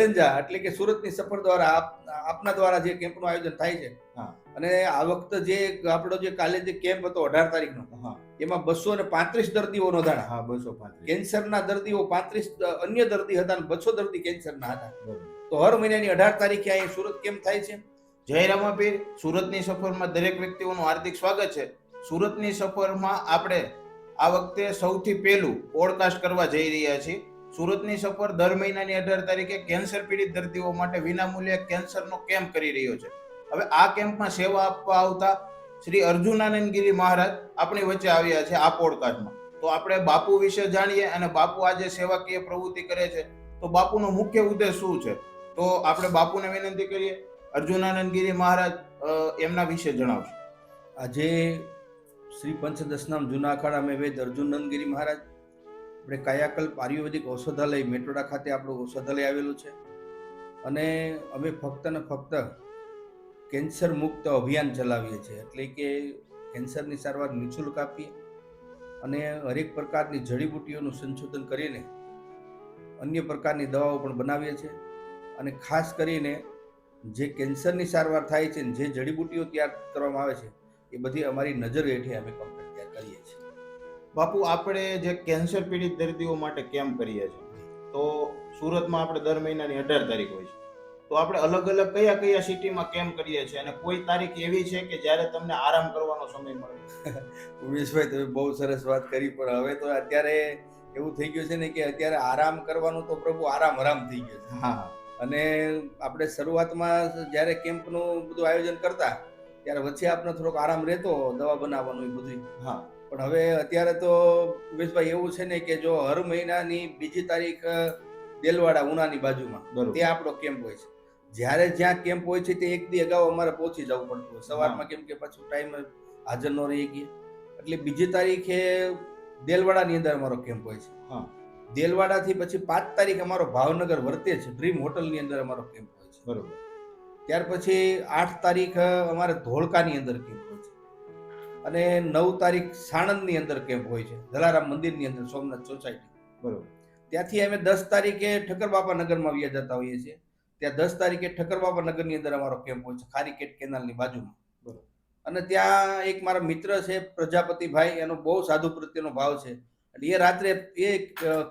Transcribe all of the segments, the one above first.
વેલેન્જા એટલે કે સુરતની સફર દ્વારા આપ- આપના દ્વારા જે કેમ્પનું આયોજન થાય છે. અને આ વખતે જે આપણો જે કાલે જે કેમ્પ હતો અઢાર તારીખનો હા. એમાં બસો ને પાંત્રીસ દર્દીઓ નોંધાણા. હા બસો કેન્સરના દર્દીઓ પાંત્રીસ અન્ય દર્દી હતા અને બસો દર્દી કેન્સરના હતા. તો હર મહિનાની અઢાર તારીખે અહીં સુરત કેમ્પ થાય છે? જય રામાપીર. સુરતની સફરમાં દરેક વ્યક્તિઓનું હાર્દિક સ્વાગત છે. સુરતની સફરમાં આપણે આ વખતે સૌથી પહેલું પોડકાસ્ટ કરવા જઈ રહ્યા છીએ. સુરતની સફર દર મહિનાની અઢાર તારીખે કેન્સર પીડિત દર્દીઓ માટે વિનામૂલ્યે કેન્સરનો કેમ્પ કરી રહ્યો છે. હવે આ કેમ્પમાં સેવા આપવા આવતા શ્રી અર્જુનાનંદગીરી મહારાજ આપણી વચ્ચે આવ્યા છે આ પોડકાસ્ટમાં. તો આપણે બાપુ વિશે જાણીએ અને બાપુ આજે સેવાકીય પ્રવૃત્તિ કરે છે. તો બાપુનો મુખ્ય ઉદ્દેશ શું છે? તો આપણે બાપુને વિનંતી કરીએ. અર્જુનાનંદગીરી મહારાજ એમના વિશે જણાવશો. આજે શ્રી પંચદશનામ જૂના અખાડા મેં વેદ અર્જુન નંદગીરી મહારાજ આપણે કાયાકલ્પ આયુર્વેદિક ઔષધાલય મેટોડા ખાતે આપણું ઔષધાલય આવેલું છે. અને અમે ફક્ત ને ફક્ત કેન્સર મુક્ત અભિયાન ચલાવીએ છીએ. એટલે કે કેન્સરની સારવાર નિઃશુલ્ક આપીએ અને હરેક પ્રકારની જડીબુટ્ટીઓનું સંશોધન કરીને અન્ય પ્રકારની દવાઓ પણ બનાવીએ છીએ. અને ખાસ કરીને જે કેન્સરની સારવાર થાય છે જે જડીબુટ્ટીઓ તૈયાર કરવામાં આવે છે, એ બધી અમારી નજર હેઠે અમે બાપુ આપણે જે કેન્સર પીડિત દર્દીઓ માટે કેમ્પ કરીએ છીએ તો સુરતમાં આપણે દર મહિનાની અઢાર તારીખ હોય છે. તો આપણે અલગ અલગ કયા કયા સિટીમાં કેમ્પ કરીએ છીએ અને કોઈ તારીખ એવી છે કે જ્યારે તમને આરામ કરવાનો સમય મળે? ઉમેશભાઈ તમે બહુ સરસ વાત કરી પણ હવે તો અત્યારે એવું થઈ ગયું છે ને કે અત્યારે આરામ કરવાનું તો પ્રભુ આરામ હરામ થઈ ગયો છે. હા. અને આપણે શરૂઆતમાં જ્યારે કેમ્પનું બધું આયોજન કરતા ત્યારે વચ્ચે આપણે થોડોક આરામ રહેતો દવા બનાવવાનું એ બધું હા. પણ હવે અત્યારે તો ઉમેશભાઈ એવું છે ને કે જો હર મહિનાની બીજી તારીખ દેલવાડા ઉનાની બાજુમાં તે ત્યાં આપણો કેમ્પ હોય છે. જ્યારે જ્યાં કેમ્પ હોય છે તે એક દી અગાઉ અમારે પહોંચી જવું પડતું હોય. સવારમાં કેમ કે પાછું ટાઈમ હાજર ન રહી ગઈ એટલે બીજી તારીખે દેલવાડાની અંદર અમારો કેમ્પ હોય છે. હા. દેલવાડાથી પછી પાંચ તારીખ અમારો ભાવનગર વર્તે છે. ડ્રીમ હોટલની અંદર અમારો કેમ્પ હોય છે. બરોબર. ત્યાર પછી આઠ તારીખ અમારે ધોળકાની અંદર કેમ્પ અને નવ તારીખ સાણંદની અંદર કેમ્પ હોય છે. જલારામ મંદિરની અંદર સોમનાથ સોસાયટી બરોબર. ત્યાંથી અમે દસ તારીખે ઠકરબાપા નગરમાં વ્યા જતા હોઈએ છીએ. ત્યાં દસ તારીખે ઠક્કરબાપા નગરની અંદર અમારો કેમ્પ હોય છે ખારીકેટ કેનાલની બાજુમાં. બરોબર. અને ત્યાં એક મારા મિત્ર છે પ્રજાપતિભાઈ એનો બહુ સાધુ પ્રત્યેનો ભાવ છે. એટલે એ રાત્રે એ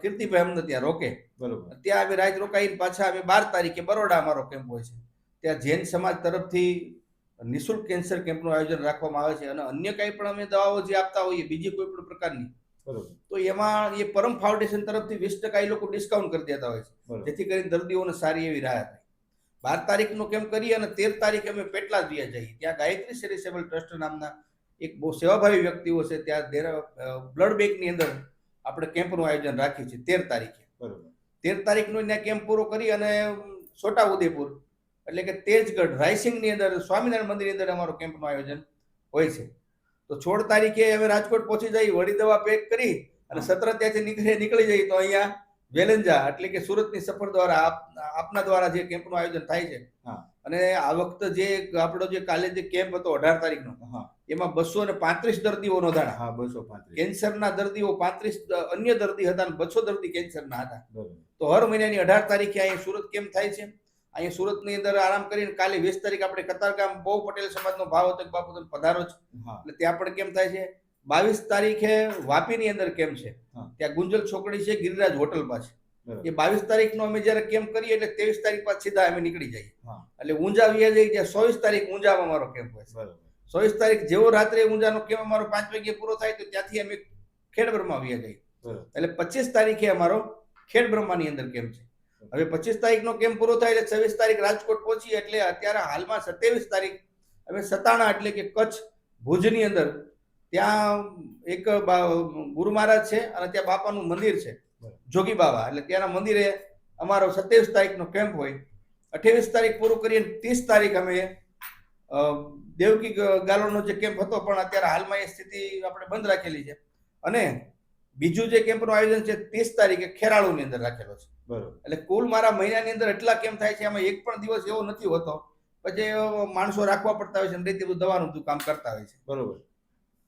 કીર્તિભાઈ અમને ત્યાં રોકે. બરોબર. ત્યાં અમે રાત રોકાઈને પાછા અમે બાર તારીખે બરોડા અમારો કેમ્પ હોય છે. ત્યાં જૈન સમાજ તરફથી નિઃશુલ્ક કેન્સર કેમ્પનું આયોજન રાખવામાં આવે છે અને અન્ય કંઈ પણ અમે દવાઓ જે આપતા હોઈએ બીજી કોઈ પણ પ્રકારની તો એમાં એ પરમ ફાઉન્ડેશન તરફથી વીસ ટકા એ લોકો ડિસ્કાઉન્ટ કરી દેતા હોય છે. જેથી કરીને દર્દીઓને સારી એવી રાહત બાર તારીખનો કેમ્પ કરી અને તેર તારીખે અમે પેટલા જ જઈએ ત્યાં ગાયત્રી સેરિસેબલ ટ્રસ્ટ નામના એક બહુ સેવાભાવી વ્યક્તિઓ છે ત્યાં બ્લડ બેંકની અંદર આપણે કેમ્પનું આયોજન રાખીએ છીએ તેર તારીખે. તેર તારીખનો ત્યાં કેમ્પ પૂરો કરી અને છોટા ઉદેપુર એટલે કે તેજગઢ રાયસિંગની અંદર સ્વામિનારાયણ મંદિરની અંદર અમારો કેમ્પનું આયોજન હોય છે. તો છોડ તારીખે હવે રાજકોટ પહોંચી જઈ વળી દવા પેક કરી અને સત્ર ત્યાંથી નીકળે નીકળી જઈએ તો અહીંયા વેલેન્જા એટલે કે સુરતની સફર દ્વારા આપ- આપના દ્વારા જે કેમ્પનું આયોજન થાય છે. અને આ વખતે જે આપણો જે કાલે જે કેમ્પ હતો અઢાર તારીખનો હા. એમાં બસો ને પાંત્રીસ દર્દીઓ નોંધાણા. હા બસો પાંત્રીસ. કેન્સરના દર્દીઓ પાંત્રીસ અન્ય દર્દી હતા અને બસો દર્દી કેન્સરના હતા. તો હર મહિનાની અઢાર તારીખે અહીં સુરત કેમ્પ થાય છે. અહીં સુરતની અંદર આરામ કરીને કાલે વીસ તારીખ આપણે કતારગામ બહુ પટેલ સમાજનો ભાવ હતો કે બાપુ તમે પધારો છો. એટલે ત્યાં પણ કેમ થાય છે? બાવીસ તારીખે વાપીની અંદર કેમ છે? ત્યાં ગુંજલ છોકરી છે ગિરિરાજ હોટલ પાસે. એ બાવીસ તારીખનો અમે જ્યારે કેમ્પ કરીએ એટલે ત્રેવીસ તારીખ પાછ સીધા અમે નીકળી જઈએ. એટલે ઊંઝા વ્યા જઈએ ત્યાં ચોવીસ તારીખ ઊંઝામાં અમારો કેમ્પ હોય ચોવીસ તારીખ જેવો રાત્રે ઊંઝાનો કેમ્પ અમારો પાંચ વાગે પૂરો થાય તો ત્યાંથી અમે ખેડબ્રહ્મા વ્યા જઈએ એટલે પચીસ તારીખે અમારો ખેડ બ્રહ્માની અંદર કેમ્પ છે? હવે પચીસ તારીખનો કેમ્પ પૂરો થાય એટલે છવ્વીસ તારીખ રાજકોટ પહોંચી એટલે અત્યારે હાલમાં સત્યાવીસ તારીખ અમે સતાણા એટલે કે કચ્છ ભુજની અંદર. ત્યાં એક ગુરુ મહારાજ છે અને ત્યાં બાપાનું મંદિર છે. જોગી બાબા એટલે ત્યાંના મંદિરે અમારો સત્યાવીસ તારીખનો કેમ્પ હોય. અઠ્યાવીસ તારીખ પૂરું કરીને ત્રીસ તારીખ અમે દેવકી ગાલોનો જે કેમ્પ હતો પણ અત્યારે હાલમાં એ સ્થિતિ આપણે બંધ રાખેલી છે. અને બીજું જે કેમ્પનું આયોજન છે ત્રીસ તારીખે ખેરાળુની અંદર રાખેલો છે. બરોબર. એટલે કુલ મારા મહિનાની અંદર એટલા કેમ્પ થાય છે એમાં એક પણ દિવસ એવો નથી હોતો. પછી માણસો રાખવા પડતા હોય છે અને રીતે બધું દવાનું કામ કરતા હોય છે. બરોબર.